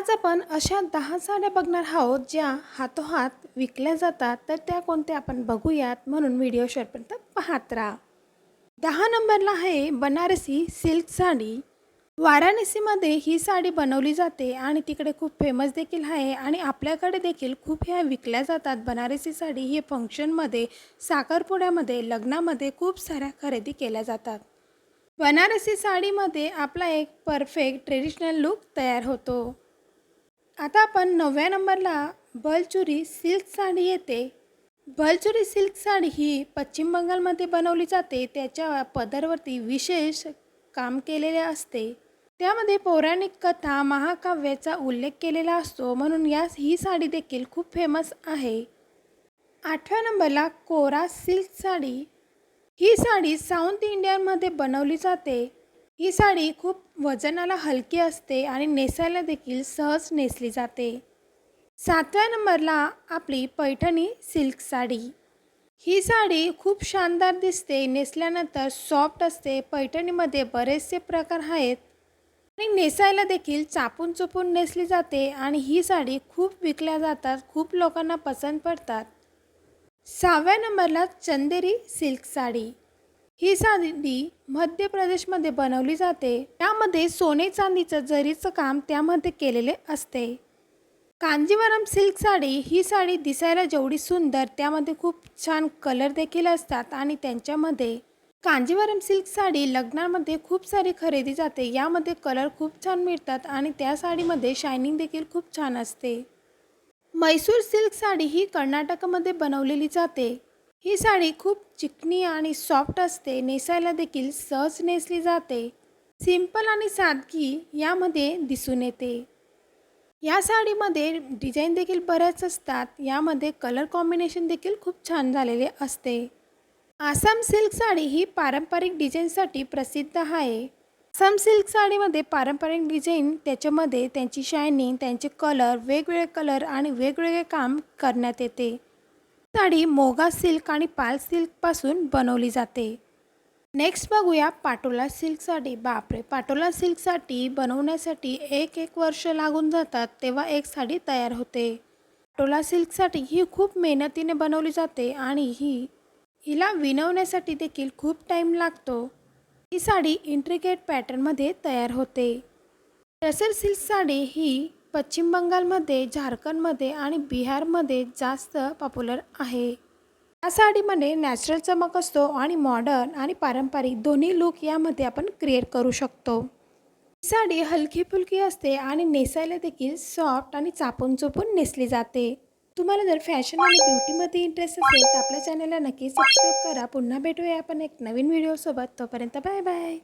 आज आपण अशा दहा साड्या बघणार आहोत ज्या हातोहात विकल्या जातात. तर त्या कोणत्या आपण बघूयात म्हणून व्हिडिओ शेवटपर्यंत पाहत राहा. दहा नंबरला आहे बनारसी सिल्क साडी. वाराणसीमध्ये ही साडी बनवली जाते आणि तिकडे खूप फेमस देखील आहे आणि आपल्याकडे देखील खूप ह्या विकल्या जातात. बनारसी साडी हे फंक्शनमध्ये साखरपुड्यामध्ये लग्नामध्ये खूप साऱ्या खरेदी केल्या जातात. बनारसी साडीमध्ये आपला एक परफेक्ट ट्रेडिशनल लुक तयार होतो. आता आपण नवव्या नंबरला बलचुरी सिल्क साडी येते. बलचुरी सिल्क साडी ही पश्चिम बंगालमध्ये बनवली जाते. त्याच्या पदरवरती विशेष काम केलेले असते. त्यामध्ये पौराणिक कथा महाकाव्याचा उल्लेख केलेला असतो. म्हणून या ही साडी देखील खूप फेमस आहे. आठव्या नंबरला कोरा सिल्क साडी. ही साडी साऊथ इंडियनमध्ये बनवली जाते. ही साडी खूप वजनाला हलकी असते आणि नेसायला देखील सहज नेसली जाते. सातव्या नंबरला आपली पैठणी सिल्क साडी. ही साडी खूप शानदार दिसते नेसल्यानंतर सॉफ्ट असते पैठणीमध्ये बरेचसे प्रकार आहेत. आणि नेसायला देखील चापून चुपून नेसली जाते आणि ही साडी खूप विकल्या जातात खूप लोकांना पसंत पडतात. सहाव्या नंबरला चंदेरी सिल्क साडी. ही साडी मध्य प्रदेशमध्ये बनवली जाते. त्यामध्ये सोने चांदीचं जरीचं काम त्यामध्ये केलेले असते. कांजीवरम सिल्क साडी ही साडी दिसायला जेवढी सुंदर त्यामध्ये खूप छान कलर देखील असतात आणि त्यांच्यामध्ये कांजीवरम सिल्क साडी लग्नामध्ये खूप सारी खरेदी जाते. यामध्ये कलर खूप छान मिळतात आणि त्या साडीमध्ये शायनिंग देखील खूप छान असते. मैसूर सिल्क साडी ही कर्नाटकमध्ये बनवलेली जाते. ही साडी खूप चिकनी आणि सॉफ्ट असते नेसायला देखील सहज नेसली जाते. सिंपल आणि सादगी यामध्ये दिसून येते. या साडीमध्ये डिझाईन देखील बऱ्याच असतात यामध्ये कलर कॉम्बिनेशन देखील खूप छान झालेले असते. आसाम सिल्क साडी ही पारंपरिक डिझाईनसाठी प्रसिद्ध आहे. आसाम सिल्क साडीमध्ये पारंपरिक डिझाईन त्याच्यामध्ये त्यांची शायनिंग त्यांचे कलर वेगवेगळे कलर आणि वेगवेगळे काम करण्यात येते. साडी मोगा सिल्क आणि पाल सिल्कपासून बनवली जाते. नेक्स्ट बघूया पाटोला सिल्क साडी बापरे पाटोला सिल्कसाठी बनवण्यासाठी एक एक वर्ष लागून जातात तेव्हा एक साडी तयार होते. पाटोला सिल्कसाठी ही खूप मेहनतीने बनवली जाते आणि ही हिला विणवण्यासाठी देखील खूप टाईम लागतो. ही साडी इंट्रिकेट पॅटर्नमध्ये तयार होते. टसर सिल्क साडी ही पश्चिम बंगालमध्ये झारखंडमध्ये आणि बिहारमध्ये जास्त पॉप्युलर आहे. या साडीमध्ये नॅचरल चमक असतो आणि मॉडर्न आणि पारंपरिक दोन्ही लुक यामध्ये आपण क्रिएट करू शकतो. ही साडी हलकी फुलकी असते आणि नेसायला देखील सॉफ्ट आणि चापून चोपून नेसली जाते. तुम्हाला जर फॅशन आणि ब्युटीमध्ये इंटरेस्ट असेल तर आपल्या चॅनलला नक्की सबस्क्राईब करा. पुन्हा भेटूया आपण एक नवीन व्हिडिओसोबत. तोपर्यंत बाय बाय